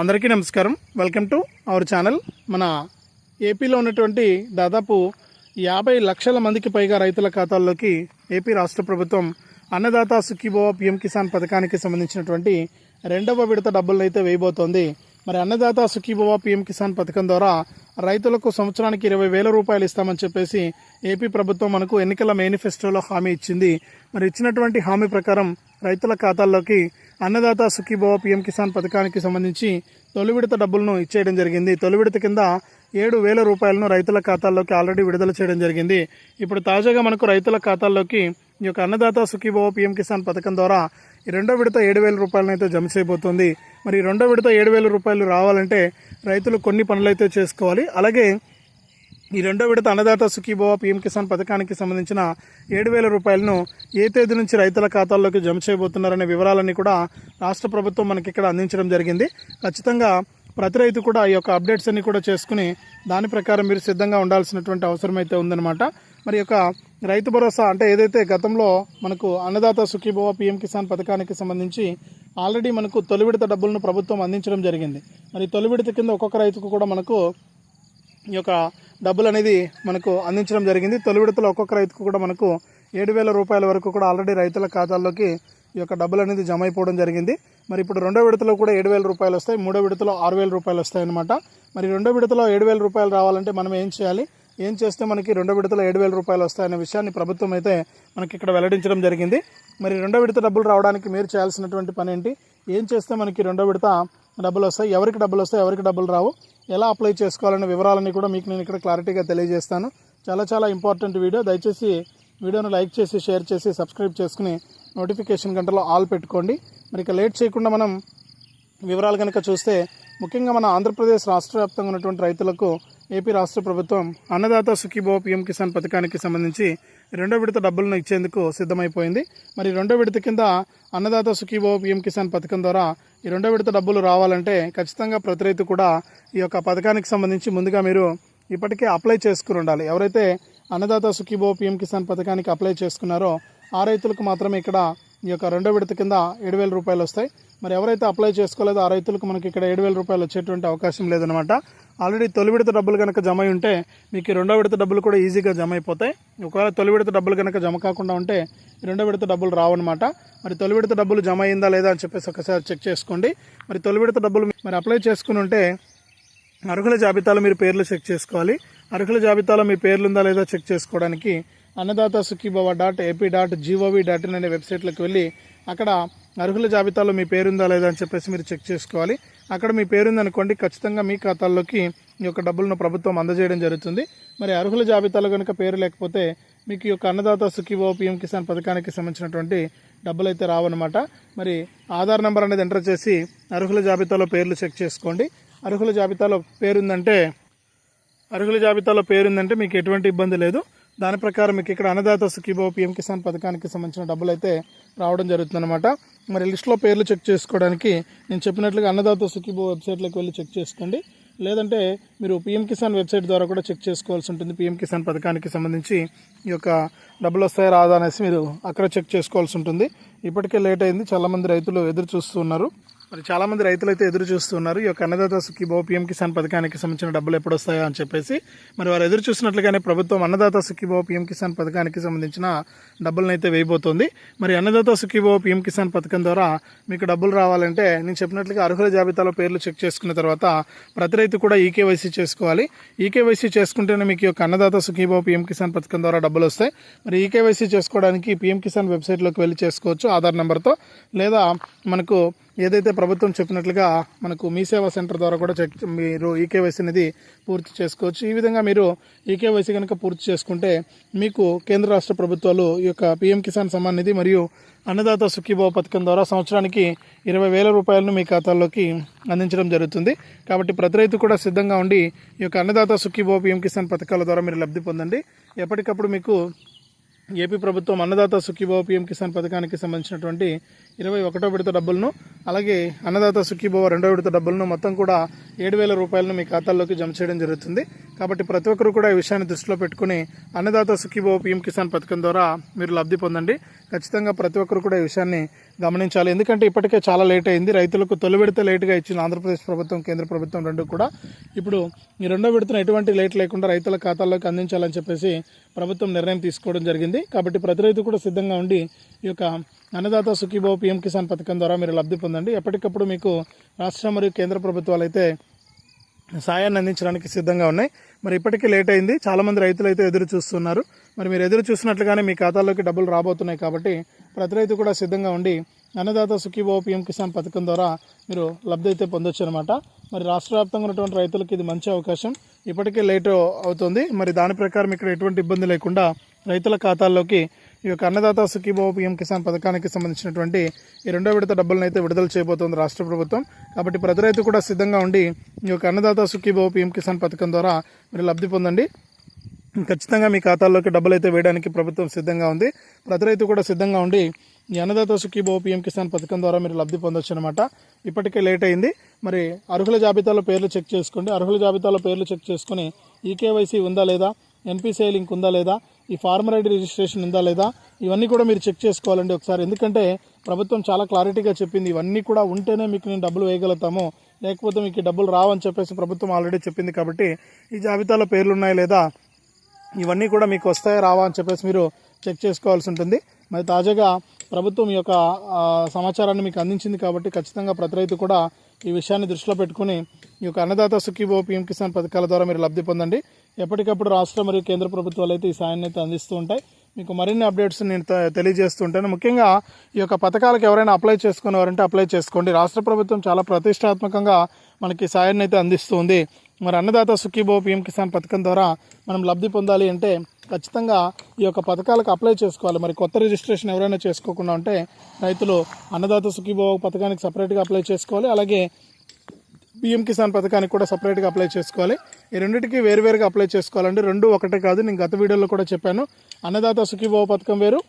అందరికీ నమస్కారం. Welcome to our channel మన ఏపీలో ఉన్నటువంటి దాదాపు యాభై లక్షల మందికి పైగా రైతుల ఖాతాల్లోకి ఏపీ రాష్ట్ర ప్రభుత్వం అన్నదాత సుఖీభవ పిఎం కిసాన్ పథకానికి సంబంధించినటువంటి రెండవ విడత డబ్బులను అయితే వేయబోతోంది. మరి అన్నదాత సుఖీభవ పిఎం కిసాన్ పథకం ద్వారా రైతులకు సంవత్సరానికి ఇరవై వేల రూపాయలు ఇస్తామని చెప్పేసి ఏపీ ప్రభుత్వం మనకు ఎన్నికల మేనిఫెస్టోలో హామీ ఇచ్చింది. మరి ఇచ్చినటువంటి హామీ ప్రకారం రైతుల ఖాతాల్లోకి అన్నదాత సుఖీభవ పిఎం కిసాన్ పథకానికి సంబంధించి తొలి విడత డబ్బులను ఇచ్చేయడం జరిగింది. తొలి విడత కింద ఏడు వేల రూపాయలను రైతుల ఖాతాల్లోకి ఆల్రెడీ విడుదల చేయడం జరిగింది. ఇప్పుడు తాజాగా మనకు రైతుల ఖాతాల్లోకి ఈ యొక్క అన్నదాత సుఖీభవ పిఎం కిసాన్ పథకం ద్వారా ఈ రెండో విడత ఏడు వేల రూపాయలను అయితే జమ చేయబోతోంది. మరి రెండో విడత ఏడు వేల రూపాయలు రావాలంటే రైతులు కొన్ని పనులైతే చేసుకోవాలి. అలాగే ఈ రెండో విడత అన్నదాత సుఖీభవ పీఎం కిసాన్ పథకానికి సంబంధించిన ఏడు వేల రూపాయలను ఏ తేదీ నుంచి రైతుల ఖాతాల్లోకి జమ చేయబోతున్నారనే వివరాలన్నీ కూడా రాష్ట్ర ప్రభుత్వం మనకి ఇక్కడ అందించడం జరిగింది. ఖచ్చితంగా ప్రతి రైతు కూడా ఈ యొక్క అప్డేట్స్ అన్ని కూడా చేసుకుని దాని ప్రకారం మీరు సిద్ధంగా ఉండాల్సినటువంటి అవసరం అయితే ఉందన్నమాట. మరి యొక్క రైతు భరోసా అంటే ఏదైతే గతంలో మనకు అన్నదాత సుఖీభవ పీఎం కిసాన్ పథకానికి సంబంధించి ఆల్రెడీ మనకు తొలి విడత డబ్బులను ప్రభుత్వం అందించడం జరిగింది. మరి తొలి విడత కింద ఒక్కొక్క రైతుకు కూడా మనకు ఈ యొక్క డబ్బులు అనేది మనకు అందించడం జరిగింది. తొలి విడతలో ఒక్కొక్క రైతుకు కూడా మనకు ఏడు వేల రూపాయల వరకు కూడా ఆల్రెడీ రైతుల ఖాతాల్లోకి ఈ యొక్క డబ్బులు అనేది జమ అయిపోవడం జరిగింది. మరి ఇప్పుడు రెండో విడతలో కూడా ఏడు వేల రూపాయలు వస్తాయి మూడో విడతలో ఆరు వేల రూపాయలు వస్తాయి అనమాట మరి రెండో విడతలో ఏడు వేల రూపాయలు రావాలంటే మనం ఏం చేయాలి? ఏం చేస్తే మనకి రెండో విడతలో ఏడు వేల రూపాయలు వస్తాయనే విషయాన్ని ప్రభుత్వం అయితే మనకి ఇక్కడ వెల్లడించడం జరిగింది. మరి రెండో విడత డబ్బులు రావడానికి మీరు చేయాల్సినటువంటి పని ఏంటి? ఏం చేస్తే మనకి రెండో విడత డబ్బులు వస్తాయి ఎవరికి డబ్బులు వస్తాయి ఎవరికి డబ్బులు రావు. ఎలా అప్లై చేసుకోవాలనే వివరాలన్నీ కూడా మీకు నేను ఇక్కడ క్లారిటీగా తెలియజేస్తాను. చాలా చాలా ఇంపార్టెంట్ వీడియో దయచేసి వీడియోను లైక్ చేసి షేర్ చేసి సబ్స్క్రైబ్ చేసుకుని నోటిఫికేషన్ గంటలో ఆల్ పెట్టుకోండి. మరి ఇక లేట్ చేయకుండా మనం వివరాలు కనుక చూస్తే ముఖ్యంగా మన ఆంధ్రప్రదేశ్ రాష్ట్ర వ్యాప్తంగా ఉన్నటువంటి రైతులకు ఏపీ రాష్ట్ర ప్రభుత్వం అన్నదాత సుఖీభో పిఎం కిసాన్ పథకానికి సంబంధించి రెండో విడత డబ్బులను ఇచ్చేందుకు సిద్ధమైపోయింది. మరి రెండో విడత కింద అన్నదాత సుఖీభో పిఎం కిసాన్ పథకం ద్వారా ఈ రెండో విడత డబ్బులు రావాలంటే ఖచ్చితంగా ప్రతి రైతు కూడా ఈ యొక్క పథకానికి సంబంధించి ముందుగా మీరు ఇప్పటికే అప్లై చేసుకుని ఉండాలి. ఎవరైతే అన్నదాత సుఖీభో పిఎం కిసాన్ పథకానికి అప్లై చేసుకున్నారో ఆ రైతులకు మాత్రమే ఇక్కడ ఈ యొక్క రెండో విడత కింద ఏడు వేల రూపాయలు వస్తాయి. మరి ఎవరైతే అప్లై చేసుకోలేదో ఆ రైతులకు మనకి ఇక్కడ ఏడు వేల రూపాయలు వచ్చేటువంటి అవకాశం లేదనమాట ఆల్రెడీ తొలి విడత డబ్బులు కనుక జమ అయి ఉంటే మీకు ఈ రెండో విడత డబ్బులు కూడా ఈజీగా జమ అయిపోతాయి. ఒకవేళ తొలి విడత డబ్బులు కనుక జమ కాకుండా ఉంటే రెండో విడత డబ్బులు రావన్నమాట. మరి తొలి విడత డబ్బులు జమ అయిందా లేదా అని చెప్పేసి ఒకసారి చెక్ చేసుకోండి. మరి తొలి విడత డబ్బులు మరి అప్లై చేసుకుని ఉంటే అర్హుల జాబితాలో మీరు పేర్లు చెక్ చేసుకోవాలి. అర్హుల జాబితాలో మీ పేర్లు ఉందా లేదా చెక్ చేసుకోవడానికి Annadata Sukhibhava dot AP dot gov dot in అనే వెబ్సైట్లోకి వెళ్ళి అక్కడ అర్హుల జాబితాలో మీ పేరుందా లేదా అని చెప్పేసి మీరు చెక్ చేసుకోవాలి. అక్కడ మీ పేరుందనుకోండి ఖచ్చితంగా మీ ఖాతాల్లోకి ఈ యొక్క డబ్బులను ప్రభుత్వం అందజేయడం జరుగుతుంది. మరి అర్హుల జాబితాలో కనుక పేరు లేకపోతే మీకు ఈ యొక్క అన్నదాత సుఖీభవ పిఎం కిసాన్ పథకానికి సంబంధించినటువంటి డబ్బులు అయితే రావన్నమాట. మరి ఆధార్ నెంబర్ అనేది ఎంటర్ చేసి అర్హుల జాబితాలో పేర్లు చెక్ చేసుకోండి. అర్హుల జాబితాలో పేరుందంటే అర్హుల జాబితాలో పేరుందంటే మీకు ఎటువంటి ఇబ్బంది లేదు. దాని ప్రకారం మీకు ఇక్కడ అన్నదాత సుఖీభావ పిఎం కిసాన్ పథకానికి సంబంధించిన డబ్బులు అయితే రావడం జరుగుతుందన్నమాట. మరి లిస్ట్లో పేర్లు చెక్ చేసుకోవడానికి నేను చెప్పినట్లుగా అన్నదాత సుఖీభావ వెబ్సైట్లోకి వెళ్ళి చెక్ చేసుకోండి. లేదంటే మీరు పిఎం కిసాన్ వెబ్సైట్ ద్వారా కూడా చెక్ చేసుకోవాల్సి ఉంటుంది పిఎం కిసాన్ పథకానికి సంబంధించి ఈ యొక్క డబ్బులు వస్తాయి రాదా అనేసి మీరు అక్కడ చెక్ చేసుకోవాల్సి ఉంటుంది. ఇప్పటికే లేట్ అయింది. చాలామంది రైతులు ఎదురు చూస్తున్నారు మరి చాలా మంది రైతులు అయితే ఎదురు చూస్తున్నారు. ఈ యొక్క అన్నదాత సుఖీభవ పిఎం కిసాన్ పథకానికి సంబంధించిన డబ్బులు ఎప్పుడు వస్తాయో అని చెప్పేసి. మరి వారు ఎదురు చూసినట్లుగానే ప్రభుత్వం అన్నదాత సుఖీభవ పిఎం కిసాన్ పథకానికి సంబంధించిన డబ్బులను అయితే వేయబోతోంది. మరి అన్నదాత సుఖీభవ పిఎం కిసాన్ పథకం ద్వారా మీకు డబ్బులు రావాలంటే నేను చెప్పినట్లుగా అర్హుల జాబితాలో పేర్లు చెక్ చేసుకున్న తర్వాత ప్రతి రైతు కూడా ఈకేవైసీ చేసుకోవాలి. ఈకేవైసీ చేసుకుంటేనే మీకు యొక్క అన్నదాత సుఖీభవ పిఎం కిసాన్ పథకం ద్వారా డబ్బులు వస్తాయి. మరి ఈకేవైసీ చేసుకోవడానికి పిఎం కిసాన్ వెబ్సైట్లోకి వెళ్ళి చేసుకోవచ్చు ఆధార్ నెంబర్తో. లేదా మనకు ఏదైతే ప్రభుత్వం చెప్పినట్లుగా మనకు మీ సేవా సెంటర్ ద్వారా కూడా చెక్ మీరు ఈకేవైసీ అనేది పూర్తి చేసుకోవచ్చు. ఈ విధంగా మీరు ఈకేవైసీ కనుక పూర్తి చేసుకుంటే మీకు కేంద్ర రాష్ట్ర ప్రభుత్వాలు ఈ యొక్క పిఎం కిసాన్ సమ్మాన్ నిధి మరియు అన్నదాత సుఖీభావ పథకం ద్వారా సంవత్సరానికి ఇరవై వేల రూపాయలను మీ ఖాతాల్లోకి అందించడం జరుగుతుంది. కాబట్టి ప్రతి రైతు కూడా సిద్ధంగా ఉండి ఈ యొక్క అన్నదాత సుఖీభావ పిఎం కిసాన్ పథకాల ద్వారా మీరు లబ్ధి పొందండి. ఎప్పటికప్పుడు మీకు ఏపీ ప్రభుత్వం అన్నదాత సుఖీభావ పిఎం కిసాన్ పథకానికి సంబంధించినటువంటి ఇరవై ఒకటో విడత డబ్బులను అలాగే అన్నదాత సుఖీభావ రెండో విడత డబ్బులను మొత్తం కూడా ఏడు వేల రూపాయలను మీ ఖాతాల్లోకి జమ చేయడం జరుగుతుంది. కాబట్టి ప్రతి ఒక్కరు కూడా ఈ విషయాన్ని దృష్టిలో పెట్టుకుని అన్నదాత సుఖీభో పీఎం కిసాన్ పథకం ద్వారా మీరు లబ్ధి పొందండి. ఖచ్చితంగా ప్రతి ఒక్కరు కూడా ఈ విషయాన్ని గమనించాలి. ఎందుకంటే ఇప్పటికే చాలా లేట్ అయింది. రైతులకు తొలి విడత లేటుగా ఇచ్చిన ఆంధ్రప్రదేశ్ ప్రభుత్వం కేంద్ర ప్రభుత్వం రెండు కూడా. ఇప్పుడు ఈ రెండో విడతను ఎటువంటి లేట్ లేకుండా రైతుల ఖాతాల్లోకి అందించాలని చెప్పేసి ప్రభుత్వం నిర్ణయం తీసుకోవడం జరిగింది. కాబట్టి ప్రతి రైతు కూడా సిద్ధంగా ఉండి ఈ యొక్క అన్నదాత సుఖీభో పీఎం కిసాన్ పథకం ద్వారా మీరు లబ్ధి పొందండి. ఎప్పటికప్పుడు మీకు రాష్ట్ర మరియు కేంద్ర ప్రభుత్వాలు అయితే సాయాన్ని అందించడానికి సిద్ధంగా ఉన్నాయి. మరి ఇప్పటికీ లేట్ అయింది. చాలామంది రైతులు అయితే ఎదురు చూస్తున్నారు. మరి మీరు ఎదురు చూసినట్లుగానే మీ ఖాతాలోకి డబ్బులు రాబోతున్నాయి కాబట్టి ప్రతి రైతు కూడా సిద్ధంగా ఉండి అన్నదాత సుఖీభావ పీఎం కిసాన్ పథకం ద్వారా మీరు లబ్ధి అయితే పొందొచ్చు అనమాట మరి రాష్ట్ర వ్యాప్తంగా ఉన్నటువంటి రైతులకు ఇది మంచి అవకాశం. ఇప్పటికే లేట్ అవుతుంది. మరి దాని ప్రకారం ఇక్కడ ఎటువంటి ఇబ్బంది లేకుండా రైతుల ఖాతాల్లోకి ఈ యొక్క అన్నదాత సుఖీభావ పీఎం కిసాన్ పథకానికి సంబంధించినటువంటి ఈ రెండో విడత డబ్బులను అయితే విడుదల చేయబోతోంది రాష్ట్ర ప్రభుత్వం. కాబట్టి ప్రతి రైతు కూడా సిద్ధంగా ఉండి ఈ యొక్క అన్నదాత సుఖీభావ పీఎం కిసాన్ పథకం ద్వారా మీరు లబ్ధి పొందండి. ఖచ్చితంగా మీ ఖాతాల్లోకి డబ్బులు అయితే వేయడానికి ప్రభుత్వం సిద్ధంగా ఉంది. ప్రతి రైతు కూడా సిద్ధంగా ఉండి ఈ అన్నదాత సుఖీభావ పీఎం కిసాన్ పథకం ద్వారా మీరు లబ్ధి పొందొచ్చు అనమాట ఇప్పటికే లేట్ అయింది. మరి అర్హుల జాబితాలో పేర్లు చెక్ చేసుకోండి. అర్హుల జాబితాలో పేర్లు చెక్ చేసుకుని ఈకేవైసీ ఉందా లేదా? ఎన్పిసిఐ లింక్ ఉందా లేదా? ఈ ఫార్మర్ ఐడి రిజిస్ట్రేషన్ ఉందా లేదా ఇవన్నీ కూడా మీరు చెక్ చేసుకోవాలండి ఒకసారి. ఎందుకంటే ప్రభుత్వం చాలా క్లారిటీగా చెప్పింది ఇవన్నీ కూడా ఉంటేనే మీకు నేను డబ్బులు వేయగలుగుతాము. లేకపోతే మీకు డబ్బులు రావని చెప్పేసి ప్రభుత్వం ఆల్రెడీ చెప్పింది కాబట్టి ఈ జాబితాలో పేర్లు ఉన్నాయి లేదా ఇవన్నీ కూడా మీకు వస్తాయా రావా అని చెప్పేసి మీరు చెక్ చేసుకోవాల్సి ఉంటుంది. మరి తాజాగా ప్రభుత్వం ఈ యొక్క సమాచారాన్ని మీకు అందించింది కాబట్టి ఖచ్చితంగా ప్రతి రైతు కూడా ఈ విషయాన్ని దృష్టిలో పెట్టుకుని ఈ యొక్క అన్నదాత సుఖీభో పీఎం కిసాన్ పథకాల ద్వారా మీరు లబ్ధి పొందండి. ఎప్పటికప్పుడు రాష్ట్ర మరియు కేంద్ర ప్రభుత్వాలు అయితే ఈ సాయాన్ని అయితే అందిస్తూ ఉంటాయి. మీకు మరిన్ని అప్డేట్స్ నేను తె- తెలియజేస్తూ ఉంటాను ముఖ్యంగా ఈ యొక్క పథకాలకు ఎవరైనా అప్లై చేసుకునేవారంటే అప్లై చేసుకోండి. రాష్ట్ర ప్రభుత్వం చాలా ప్రతిష్టాత్మకంగా మనకి సాయాన్ని అయితే అందిస్తుంది. మరి అన్నదాత సుఖీభో పీఎం కిసాన్ పథకం ద్వారా మనం లబ్ధి పొందాలి అంటే ఖచ్చితంగా ఈ యొక్క పథకాలకు అప్లై చేసుకోవాలి. మరి కొత్త రిజిస్ట్రేషన్ ఎవరైనా చేసుకోకుండా ఉంటే రైతులు అన్నదాత సుఖీభో పథకానికి సపరేట్గా అప్లై చేసుకోవాలి. అలాగే పిఎం కిసాన్ పథకానికి కూడా సపరేట్గా అప్లై చేసుకోవాలి. ఈ రెండింటికి వేరువేరుగా అప్లై చేసుకోవాలండి. రెండు ఒకటే కాదు నేను గత వీడియోలో కూడా చెప్పాను. అన్నదాత సుఖీభావ పథకం వేరు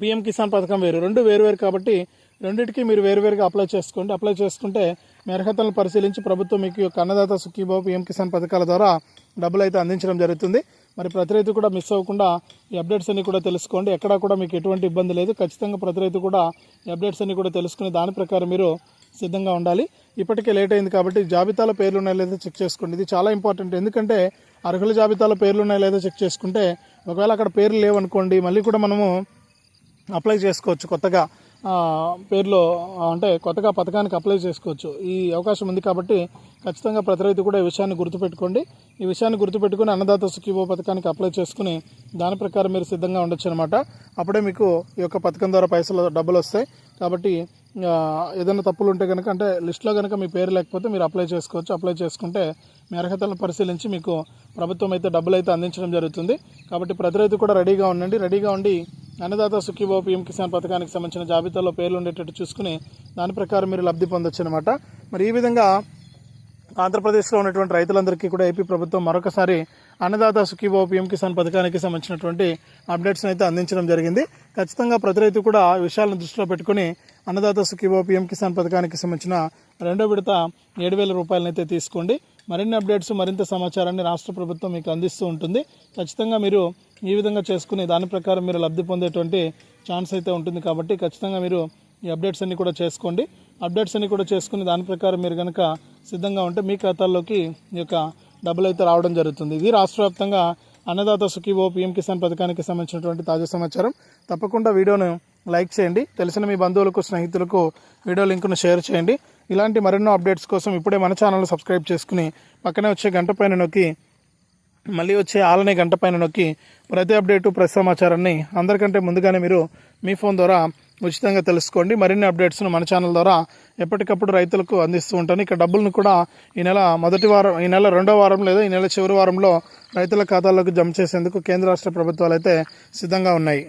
పిఎం కిసాన్ పథకం వేరు. రెండు వేరువేరు కాబట్టి రెండింటికి మీరు వేరువేరుగా అప్లై చేసుకోండి. అప్లై చేసుకుంటే మీ అర్హతలను పరిశీలించి ప్రభుత్వం మీకు యొక్క అన్నదాత సుఖీభావ పిఎం కిసాన్ పథకాల ద్వారా డబ్బులు అయితే అందించడం జరుగుతుంది. మరి ప్రతి రైతు కూడా మిస్ అవ్వకుండా ఈ అప్డేట్స్ అన్ని కూడా తెలుసుకోండి. ఎక్కడా కూడా మీకు ఎటువంటి ఇబ్బంది లేదు. ఖచ్చితంగా ప్రతి రైతు కూడా ఈ అప్డేట్స్ అన్ని కూడా తెలుసుకుని దాని ప్రకారం మీరు సిద్ధంగా ఉండాలి. ఇప్పటికే లేట్ అయింది కాబట్టి జాబితాలో పేర్లు ఉన్నాయో లేదో చెక్ చేసుకోండి. ఇది చాలా ఇంపార్టెంట్. ఎందుకంటే అర్హుల జాబితాలో పేర్లు ఉన్నాయో లేదో చెక్ చేసుకుంటే ఒకవేళ అక్కడ పేర్లు లేవనుకోండి మళ్ళీ కూడా మనము అప్లై చేసుకోవచ్చు కొత్తగా. పేర్లో అంటే కొత్తగా పథకానికి అప్లై చేసుకోవచ్చు. ఈ అవకాశం ఉంది కాబట్టి ఖచ్చితంగా ప్రతి రైతు కూడా ఈ విషయాన్ని గుర్తుపెట్టుకోండి. ఈ విషయాన్ని గుర్తుపెట్టుకుని అన్నదాత సుఖీభో పథకానికి అప్లై చేసుకుని దాని ప్రకారం మీరు సిద్ధంగా ఉండొచ్చు అనమాట అప్పుడే మీకు ఈ యొక్క పథకం ద్వారా పైసలు డబ్బులు వస్తాయి. కాబట్టి ఏదైనా తప్పులు ఉంటే కనుక అంటే లిస్ట్లో కనుక మీ పేరు లేకపోతే మీరు అప్లై చేసుకోవచ్చు. అప్లై చేసుకుంటే మీ అర్హతలను పరిశీలించి మీకు ప్రభుత్వం అయితే డబ్బులు అయితే అందించడం జరుగుతుంది. కాబట్టి ప్రతి రైతు కూడా రెడీగా ఉండండి. రెడీగా ఉండి అన్నదాత సుఖీబో పీఎం కిసాన్ పథకానికి సంబంధించిన జాబితాలో పేర్లు ఉండేటట్టు చూసుకుని దాని ప్రకారం మీరు లబ్ధి పొందొచ్చు అనమాట మరి ఈ విధంగా ఆంధ్రప్రదేశ్లో ఉన్నటువంటి రైతులందరికీ కూడా ఏపీ ప్రభుత్వం మరొకసారి అన్నదాత సుఖీభావ పీఎం కిసాన్ పథకానికి సంబంధించినటువంటి అప్డేట్స్ని అయితే అందించడం జరిగింది. ఖచ్చితంగా ప్రతి రైతు కూడా విషయాలను దృష్టిలో పెట్టుకుని అన్నదాత సుఖీభో పిఎం కిసాన్ పథకానికి సంబంధించిన రెండో విడత ఏడు వేల రూపాయలనైతే తీసుకోండి. మరిన్ని అప్డేట్స్ మరింత సమాచారాన్ని రాష్ట్ర ప్రభుత్వం మీకు అందిస్తూ ఉంటుంది. ఖచ్చితంగా మీరు ఈ విధంగా చేసుకుని దాని ప్రకారం మీరు లబ్ధి పొందేటువంటి ఛాన్స్ అయితే ఉంటుంది కాబట్టి ఖచ్చితంగా మీరు ఈ అప్డేట్స్ అన్ని కూడా చేసుకోండి. అప్డేట్స్ అన్ని కూడా చేసుకుని దాని ప్రకారం మీరు కనుక సిద్ధంగా ఉంటే మీ ఖాతాల్లోకి ఈ యొక్క డబ్బులు అయితే రావడం జరుగుతుంది. ఇది రాష్ట్ర వ్యాప్తంగా అన్నదాత సుఖీభో పీఎం కిసాన్ పథకానికి సంబంధించినటువంటి తాజా సమాచారం. తప్పకుండా వీడియోను లైక్ చేయండి. తెలిసిన మీ బంధువులకు స్నేహితులకు వీడియో లింక్ను షేర్ చేయండి. ఇలాంటి మరెన్నో అప్డేట్స్ కోసం ఇప్పుడే మన ఛానల్ సబ్స్క్రైబ్ చేసుకుని పక్కనే వచ్చే గంట పైన నొక్కి మళ్ళీ వచ్చే ఆలనే గంట పైన నొక్కి ప్రతి అప్డేటు ప్రతి సమాచారాన్ని అందరికంటే ముందుగానే మీరు మీ ఫోన్ ద్వారా ఉచితంగా తెలుసుకోండి. మరిన్ని అప్డేట్స్ను మన ఛానల్ ద్వారా ఎప్పటికప్పుడు రైతులకు అందిస్తూ ఉంటాను. ఇక డబ్బులను కూడా ఈ నెల మొదటి వారం ఈ నెల రెండో వారం లేదా ఈ నెల చివరి వారంలో రైతుల ఖాతాల్లోకి జమ చేసేందుకు కేంద్ర రాష్ట్ర ప్రభుత్వాలు అయితే సిద్ధంగా ఉన్నాయి.